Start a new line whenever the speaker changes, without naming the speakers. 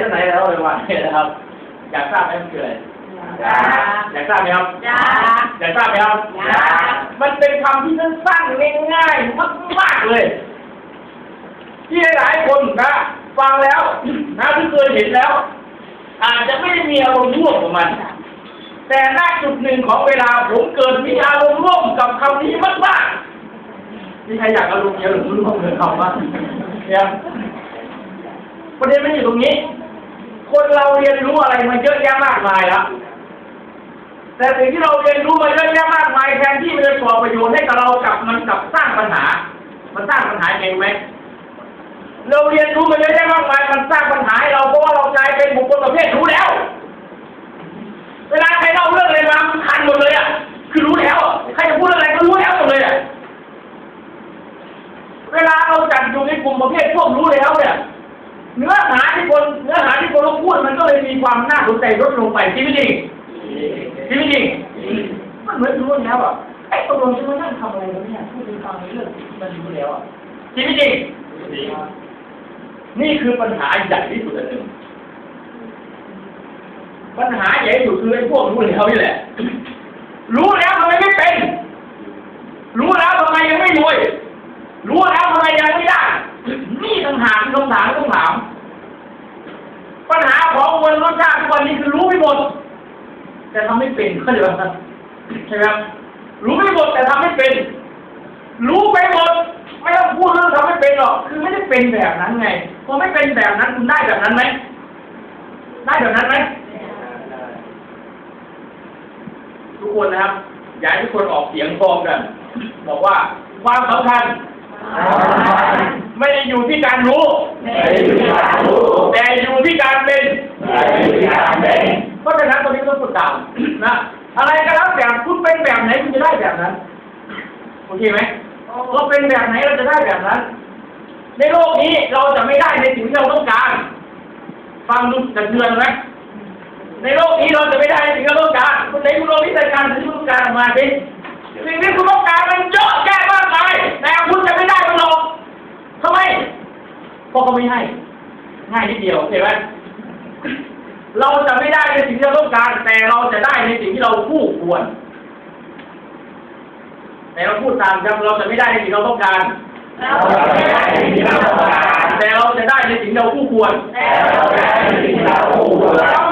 ท่านไหนแล้วเลยว่าเนี่ยนะครับ อยากทราบไหมมันคืออะไร
อยาก
อยากทราบไหมครับ
อยาก
อยากทราบไหมครับ
อยาก
มันเป็นคำที่สั้นๆง่ายๆมากๆเลย ที่หลายๆคนนะฟังแล้วนะที่เคยเห็นแล้ว อาจจะไม่ได้มีอารมณ์ร่วมกับมัน แต่ณจุดหนึ่งของเวลาผมเกิดมีอารมณ์ร่วมกับคำนี้มากๆมีใครอยากอารมณ์เยอะหรือร่วมกับคำบ้างเนี่ยประเด็นมันอยู่ตรงนี้ คนเราเรียนรู้อะไรมาเยอะแยะมากมายแล้วแต่สิ่งที่เราเรียนรู้มาเยอะแยะมากมายแทนที่มันจะก่อประโยชน์ให้กับเรากับมันกับสร้างปัญหา มันสร้างปัญหาเองไหมเราเรียนรู้มาเยอะแยะมากมายมันสร้างปัญหาให้เราเพราะว่าเรากลายเป็นบุคคลประเภทรู้แล้ว เวลาใครเล่าเรื่องอะไรมามันคันหมดเลยอะคือรู้แล้วใครจะพูดอะไรก็รู้แล้วหมดเลยอะเวลาเราจัดอยู่ในกลุ่มประเภทพวกรู้แล้ว เนี่ยเนื้อหาที่คนเนื้อหาที่คนเราพูดมันก็เลยมีความน่าสนใจลดลงไปจริงไม่จริงจริงไม่จริงมันเหมือนรู้แล้วอะไอ้ตกลงจะมานั่งทำอะไรกันเนี่ยพูดถึงฟังในเรื่องที่มันรู้แล้วอะจริงไม่จริงนี่คือปัญหาใหญ่ที่สุดอันหนึ่งปัญหาใหญ่ที่สุดคือไอ้พวกรู้แล้วนี่แหละ รู้แล้วทำไมไม่เป็น รู้แล้วทำไมยังไม่รวย รู้แล้วทำไมยังไม่ได้ นี่ต่างหากคือคำถามที่ต้องถามปั ญหาของคนรสชาติทุกวันนี้คือรู้ไม่หมด แต่ทำไม่เป็นเข้าใจไหมครับใช่ไหมครับรู้ไม่หมดแต่ทำไม่เป็น รู้ไปหมดไม่ต้องพูดเรื่องทำไม่เป็นหรอก คือไม่ได้เป็นแบบนั้นไงพอไม่เป็นแบบนั้นคุณได้แบบนั้นไหมได้แบบนั้นไหมทุกคนนะครับอยากให้ทุกคนออกเสียงพร้อมกัน บอกว่าความสำคัญ ไม่ได้อยู่ที่การรู้ แต่อยู่ที่การ นั้นตรงนี้ต้องฝึกตามนะอะไรก็แล้วแต่คุณเป็นแบบไหนคุณจะได้แบบนั้นโอเคไหมเราเป็นแบบไหนเราจะได้แบบนั้น ในโลกนี้เราจะไม่ได้ในสิ่งที่เราต้องการ ฟังดูจะเทือนไหมในโลกนี้เราจะไม่ได้ในสิ่งที่เราต้องการคุณไหนคุณลองวิจัยการสิ่งที่คุณต้องการออกมาสิสิ่งที่คุณต้องการมันเยอะแยะมากมายแต่คุณจะไม่ได้มันหรอกทำไมเพราะเขาไม่ให้ง่ายนิดเดียวเห็นไหม เราจะไม่ได้ในสิ่งที่เราต้องการ แต่เราจะได้ในสิ่งที่เราคู่ควร แต่เราพูดตามครับเราจะไม่ได้ในสิ่งที่เราต้องการ แต่เราจะได้ในสิ่งที่เราคู่ควร